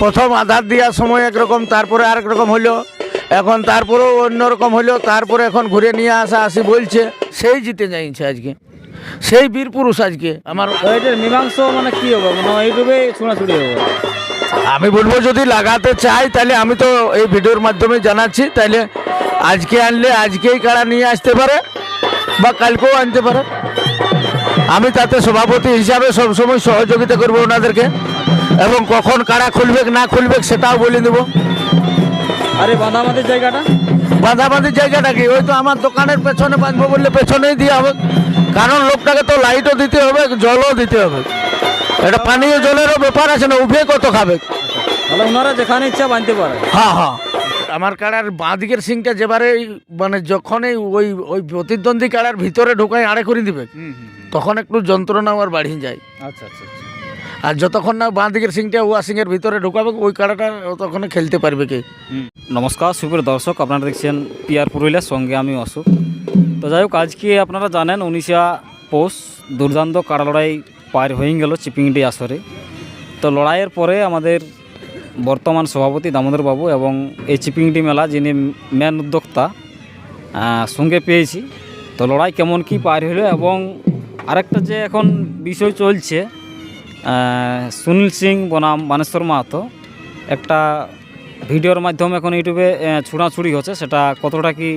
প্রথম আধার দেওয়ার সময় একরকম তারপরে আরেক রকম হলো। এখন তারপরেও অন্যরকম হলো তারপরে এখন ঘুরে নিয়ে আসা আসি বলছে। সেই জিতে যাইছে আজকে। সেই বীর পুরুষ আজকে আমার। এটার মীমাংস মানে কি হবে? মানে ইউটিউবে ছোঁড়াছুড়ি হবে? আমি বলব যদি লাগাতে চাই তাহলে আমি তো এই ভিডিওর মাধ্যমে জানাচ্ছি। তাহলে আজকে আনলে আজকেই কারা নিয়ে আসতে পারে বা কালকেও আনতে পারে। আমি তাতে সভাপতি হিসাবে সবসময় সহযোগিতা করব ওনাদেরকে। এবং কখন কারা খুলবে না খুলবে সেটাও বলে দেবো। আরে বাঁধামাটির জায়গাটা? বাঁধাবাঁধির জায়গাটা কি? ওই তো আমার দোকানের পেছনে বাঁধবো বললে পেছনেই দিয়ে হবে। কারণ লোকটাকে তো লাইটও দিতে হবে জলও দিতে হবে। এটা পানীয় জলেরও ব্যাপার আছে না উভে কত খাবে? তাহলে ওনারা যেখানে ইচ্ছা বাঁধতে পারে। হ্যাঁ হ্যাঁ। আমার কাড়ার বাঁ দিকের সিংটা যেবারে মানে যখনই ওই ওই প্রতিদ্বন্দ্বী কাড়ার ভিতরে ঢোকায় আড়ে করে দিবে হুম হুম তখন একটু যন্ত্রণা আমার বাড়িয়ে যায়। আচ্ছা আচ্ছা আচ্ছা। আর যতক্ষণ না বাঁ দিকের সিংটা ওয়া সিংয়ের ভিতরে ঢুকাবে, ওই কাড়াটা ততক্ষণে খেলতে পারবে কে। নমস্কার, সুপ্রিয় দর্শক, আপনারা দেখছেন পিয়ার পুরুলিয়ার সঙ্গে আমি অশোক। তো যাই হোক, আজকে আপনারা জানেন উনিশা পৌষ, দুর্দান্ত কাড়া লড়াই পার হয়ে গেল চিপিংডি আসরে। তো লড়াইয়ের পরে আমাদের বর্তমান সভাপতি দামোদর বাবু এবং এই চিপিংডি মেলা যিনি ম্যান উদ্যোক্তা সঙ্গে পেয়েছি। তো লড়াই কেমন কি পার হলো এবং আরেকটা যে এখন বিষয় চলছে সুনীল সিং বনাম মানেশ্বর মাহাতো। একটা ভিডিওর মাধ্যমে এখন ইউটিউবে ছুড়াছুড়ি হচ্ছে সেটা কতটা কি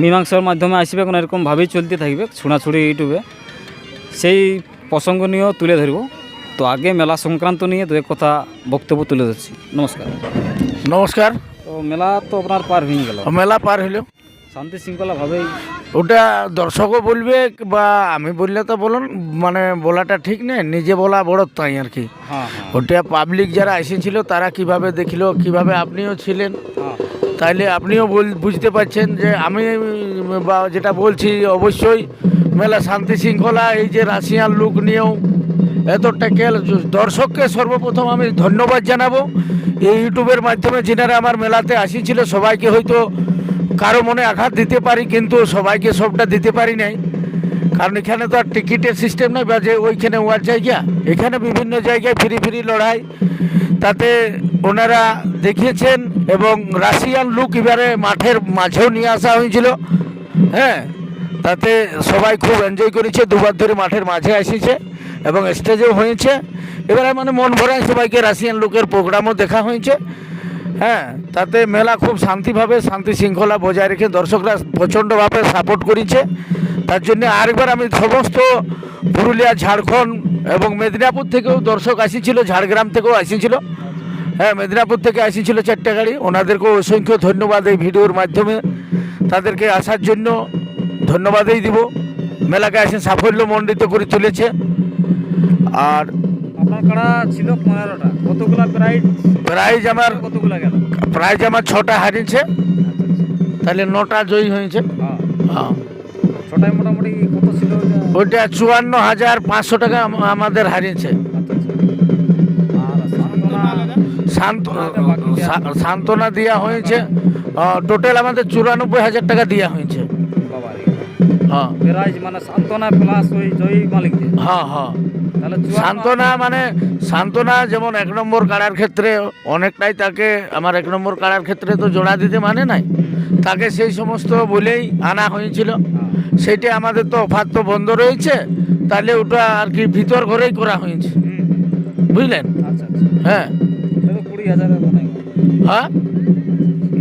মীমাংসার মাধ্যমে আসবে এখন এরকমভাবেই চলতে থাকবে ছুঁড়াছুড়ি ইউটিউবে। সেই প্রসঙ্গ নিয়েও তুলে ধরব। তো আগে মেলা সংক্রান্ত নিয়ে দু এক কথা বক্তব্য তুলে ধরছি। নমস্কার। নমস্কার। তো মেলা তো আপনার পার হয়ে গেল। মেলা পার হলো। শান্তি শৃঙ্খলাভাবেই ওটা দর্শকও বলবে বা আমি বললে তো বলুন মানে বলাটা ঠিক নেই নিজে বলা বড় তাই আর কি। হ্যাঁ হ্যাঁ। ওটা পাবলিক যারা এসেছিল তারা কীভাবে দেখল কীভাবে আপনিও ছিলেন হ্যাঁ। তাইলে আপনিও বুঝতে পারছেন যে আমি বা যেটা বলছি অবশ্যই মেলা শান্তি শৃঙ্খলা এই যে রাশিয়ান লুক নিয়েও এতটা কেল দর্শককে সর্বপ্রথম আমি ধন্যবাদ জানাব। এই ইউটিউবের মাধ্যমে যিনারা আমার মেলাতে আসিছিল সবাইকে হয়তো কারও মনে আঘাত দিতে পারি, কিন্তু সবাইকে সবটা দিতে পারি নাই। কারণ এখানে তো আর টিকিটের সিস্টেম নয় বা যে ওইখানে ওয়ার জায়গা, এখানে বিভিন্ন জায়গায় ফ্রি ফ্রি লড়াই। তাতে ওনারা দেখিয়েছেন এবং রাশিয়ান লুক এবারে মাঠের মাঝেও নিয়ে আসা হয়েছিল। হ্যাঁ তাতে সবাই খুব এনজয় করেছে, দুবার ধরে মাঠের মাঝে এসেছে এবং স্টেজেও হয়েছে। এবারে মানে মন ভরায় সবাইকে রাশিয়ান লুকের প্রোগ্রামও দেখা হয়েছে। হ্যাঁ তাতে মেলা খুব শান্তিভাবে শান্তি শৃঙ্খলা বজায় রেখে দর্শকরা প্রচণ্ডভাবে সাপোর্ট করেছে। তার জন্য আরেকবার আমি সমস্ত পুরুলিয়া, ঝাড়খণ্ড এবং মেদিনীপুর থেকেও দর্শক আসিছিল, ঝাড়গ্রাম থেকেও আসিছিল। হ্যাঁ মেদিনীপুর থেকে আসিছিল চারটে গাড়ি। ওনাদেরকেও অসংখ্য ধন্যবাদ এই ভিডিওর মাধ্যমে। তাদেরকে আসার জন্য ধন্যবাদই দিব। মেলাকে এসে সাফল্য মণ্ডিত করে তুলেছে। আর আপনার ছিল পনেরোটা। কতগুলা প্রাইজ প্রাইজ আমার কতগুলা গেল? প্রাইজ আমার ছটা হারিয়েছে। তাহলে নটা জয়ী হয়েছে। হ্যাঁ। হ্যাঁ। ছোটায় মোটামুটি কত ছিল ওইটা? চুয়ান্ন হাজার পাঁচশো টাকা আমাদের হারিয়েছে। আচ্ছা আচ্ছা। আর সান্ত্বনা? দেওয়া হয়েছে। টোটাল আমাদের চুরানব্বই হাজার টাকা দেওয়া হয়েছে। হ্যাঁ। মানে সান্ত্বনা প্লাস ওই জয়ী হ্যাঁ হ্যাঁ। সান্ত্বনা মানে সান্ত্বনা যেমন এক নম্বর কাড়ার ক্ষেত্রে অনেকটাই তাকে আমার এক নম্বর কাড়ার ক্ষেত্রে তো জোড়া দিতে মানে নাই। তাকে সেই সমস্ত বলেই আনা হয়েছিল। হ্যাঁ। সেটা আমাদের তো অফার তো বন্ধ রয়েছে। তাহলে ওটা আর কি ভিতর ঘরেই করা হয়েছে। বুঝলেন? আচ্ছা আচ্ছা। হ্যাঁ। মানে হ্যাঁ।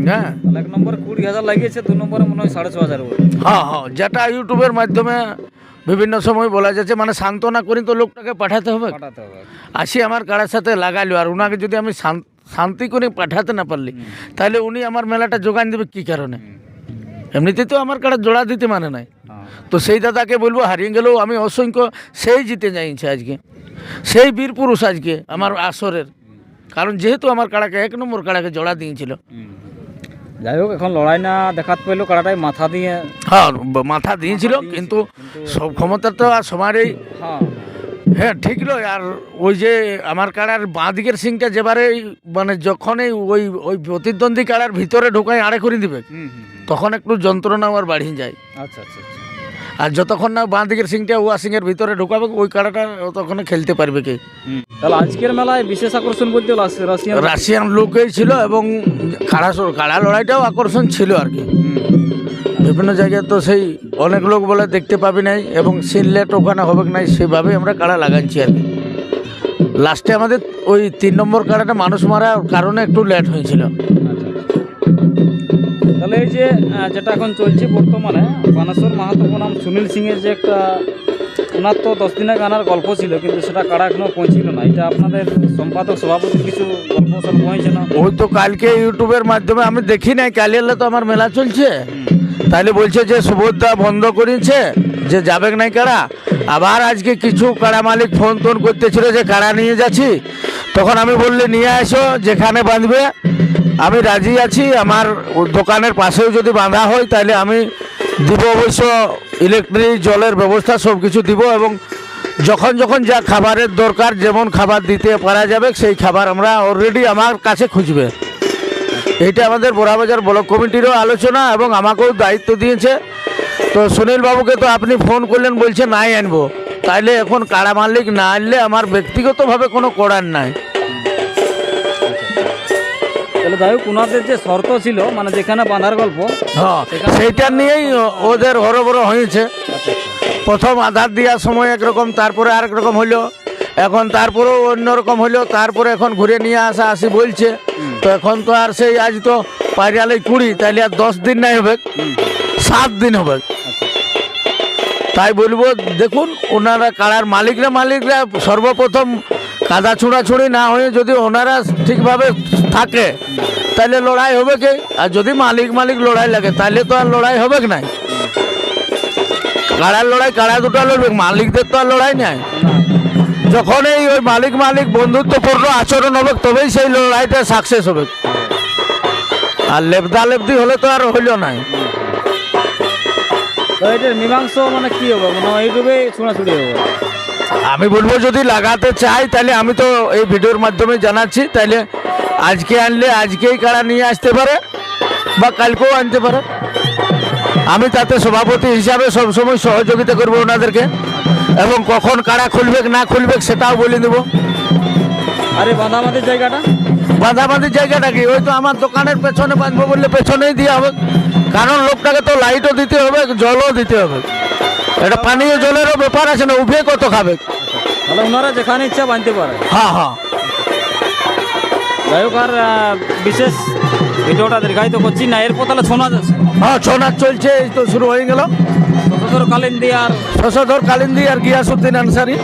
হ্যাঁ? এক নম্বরে কুড়ি হাজার লাগিয়েছে দু নম্বরে মনে হয় সাড়ে ছ হাজার হ্যাঁ হ্যাঁ। যেটা ইউটিউবের মাধ্যমে বিভিন্ন সময় বলা যাচ্ছে মানে সান্ত্বনা করি তো লোকটাকে পাঠাতে হবে। আসি আমার কারার সাথে লাগালো আর ওনাকে যদি আমি শান্তি করে পাঠাতে না পারলি তাহলে উনি আমার মেলাটা যোগান দেবে কী কারণে? এমনিতে তো আমার কারা জোড়া দিতে মানে নাই। হ্যাঁ। তো সেই দাদাকে বলব হারিয়ে গেলেও আমি অসংখ্য সেই জিতে যাইছে আজকে। সেই বীর পুরুষ আজকে আমার আসরের। কারণ যেহেতু আমার কাড়াকে এক নম্বর কাড়াকে জোড়া দিয়েছিল। যাই হোক এখন লড়াই না দেখাতে পেল কারাটাই মাথা দিয়ে হ্যাঁ মাথা দিয়েছিল কিন্তু সব ক্ষমতা তো আর সবারই। হ্যাঁ। হ্যাঁ ঠিক নয় আর ওই যে আমার কাড়ার বাঁ দিকের সিংটা যেবারে মানে যখনই ওই ওই প্রতিদ্বন্দ্বী কাড়ার ভিতরে ঢোকায় আড়ে করে দিবে। তখন একটু যন্ত্রণা আমার বাড়িয়ে যায়। আচ্ছা আচ্ছা আচ্ছা। আর যতক্ষণ না বাঁ দিকের সিংটা ওয়াশিংয়ের ভিতরে ঢুকাবে ওই কাড়াটা ততক্ষণে খেলতে পারবে কে। তাহলে আজকের মেলায় বিশেষ আকর্ষণ বলতে রাশিয়ান রাশিয়ান লোকেই ছিল এবং কাড়া সর- কাড়া লড়াইটাও আকর্ষণ ছিল আর কি। বিভিন্ন জায়গায় তো সেই অনেক লোক বলে দেখতে পাবি নাই এবং সিনলেট ওখানে হবে নাই সেভাবে আমরা কাড়া লাগাচ্ছি আর কি। লাস্টে আমাদের ওই তিন নম্বর কাড়াটা মানুষ মারার কারণে একটু লেট হয়েছিল। যে যেটা এখন চলছে বর্তমানে, বানেশ্বর মাহাতো বনাম সুনীল সিংয়ের যে একটা, ওনার তো দশ দিনের গানার গল্প ছিল, কিন্তু সেটা কারা এখনও পৌঁছিল না। এটা আপনাদের সম্পাদক সভাপতির কিছু গল্প সল্প হয়েছে না? ওই তো কালকে ইউটিউবের মাধ্যমে, আমি দেখি নাই, কালি এলে তো আমার মেলা চলছে। তাহলে বলছে যে সুভদ্রা বন্ধ করেছে, যে যাবে নাই কারা? আবার আজকে কিছু কারা মালিক ফোন টোন করতেছিল যে কারা নিয়ে যাচ্ছি? তখন আমি বললে, নিয়ে আসো যেখানে বাঁধবে আমি রাজি আছি, আমার দোকানের পাশেও যদি বাঁধা হয়, তাহলে আমি দিব অবশ্য ইলেকট্রিক জলের ব্যবস্থা সব কিছু দিব এবং যখন যখন যা খাবারের দরকার, যেমন খাবার দিতে পারা যাবে, সেই খাবার আমরা অলরেডি আমার কাছে খুঁজবে। এইটা আমাদের বোরাবাজার ব্লক কমিটিরও আলোচনা এবং আমাকেও দায়িত্ব দিয়েছে। তো সুনীল বাবুকে তো আপনি ফোন করলেন, বলছে নাই আনব। তাইলে এখন কাড়া মালিক না আনলে আমার ব্যক্তিগতভাবে কোনো করার নাই। তাহলে যাই হোক ওনাদের যে শর্ত ছিল মানে যেখানে বাঁধার গল্প হ্যাঁ সেইটা নিয়েই ওদের হরবড় হয়েছে। প্রথম আধার দেওয়ার সময় একরকম তারপরে আরেক রকম হইল। এখন তারপরেও অন্যরকম হইল তারপরে এখন ঘুরে নিয়ে আসা আসি বলছে। তো এখন তো আর সেই আজ তো পাইরালে কুড়ি তাইলে আর দশ দিন নাই হবে। সাত দিন হবে। তাই বলব দেখুন ওনারা কাড়ার মালিকরা মালিকরা সর্বপ্রথম কাদা ছুঁড়াছুড়ি না হয়ে যদি ওনারা ঠিকভাবে থাকে, তাহলে লড়াই হবে কে? আর যদি মালিক মালিক লড়াই লাগে, তাহলে তো আর লড়াই হবে নাই? কাড়ার লড়াই কাড়া দুটো লড়বে? মালিকদের তো আর লড়াই নাই। যখন এই ওই মালিক মালিক বন্ধুত্বপূর্ণ আচরণ হবে, তবেই সেই লড়াইটা সাকসেস হবে। আর লেবদা লেবদি হলে তো আর হইল নাই। মীমাংস মানে কি হবে? মানে ইউটিউবে ছোঁড়াছুড়ি হবে? আমি বলব যদি লাগাতে চাই তাহলে আমি তো এই ভিডিওর মাধ্যমে জানাচ্ছি তাহলে আজকে আনলে আজকেই কারা নিয়ে আসতে পারে বা কালকেও আনতে পারে। আমি তাতে সভাপতি হিসাবে সবসময় সহযোগিতা করব ওনাদেরকে এবং কখন কারা খুলবে না খুলবে সেটাও বলে দেবো। আরে বাঁধাবাঁধির জায়গাটা? বাঁধাবাঁধির জায়গাটা কি? ওই তো আমার দোকানের পেছনে বাঁধবো বললে পেছনেই দিয়ে হবে। কারণ লোকটাকে তো লাইটও দিতে হবে জলও দিতে হবে। এটা পানীয় জলেরও ব্যাপার আছে না উভে কত খাবে? তাহলে ওনারা যেখানে ইচ্ছা বাঁধতে পারে। হ্যাঁ হ্যাঁ। যাই হোক আর বিশেষ ভিডিওটা দীর্ঘায়িত করছি না এরপর তাহলে শোনা যাচ্ছে। হ্যাঁ ছৌ নাচ চলছে এই তো শুরু হয়ে গেল। সততর কালীন দিয়ে আর শশধর কালিন্দি আর গিয়াসুদ্দিন আনসারি।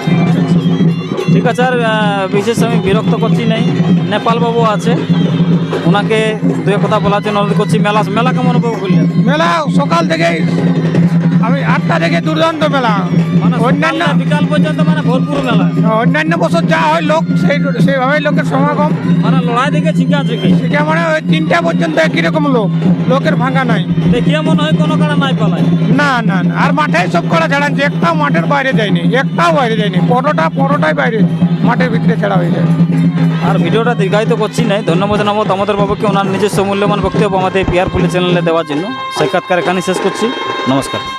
ঠিক আছে আর বিশেষ আমি বিরক্ত করছি নাই। নেপাল বাবু আছে ওনাকে দু কথা বলার জন্য অনুরোধ করছি। মেলা মেলা কেমন উপভোগ করলেন? মেলা সকাল থেকে আমি আটটা থেকে দুর্দান্ত মেলা। মানে অন্যান্য বিকাল পর্যন্ত মানে ভরপুর মেলা। অন্যান্য বছর যা হয় লোক সেই সেইভাবেই লোকের সমাগম। মানে লড়াই দেখে ছিকা ছিকি সেটা মানে ওই তিনটা পর্যন্ত একই রকম লোক লোকের ভাঙা নাই। দেখিয়ে মনে হয় কোনো কারণে নাই পালায়? না না না আর মাঠে সব করা ছাড়াচ্ছে একটাও মাঠের বাইরে যায়নি একটাও বাইরে যায়নি পরোটা পরোটাই বাইরে মাঠের ভিতরে ছাড়া হয়ে যায়। আর ভিডিওটা দীর্ঘায়িত করছি নাই ধন্যবাদ জানাব দামোদর বাবুকে ওনার নিজস্ব মূল্যবান বক্তব্য আমাদের পিয়ার পুলিশ চ্যানেলে দেওয়ার জন্য। সাক্ষাৎকার এখানে শেষ করছি নমস্কার।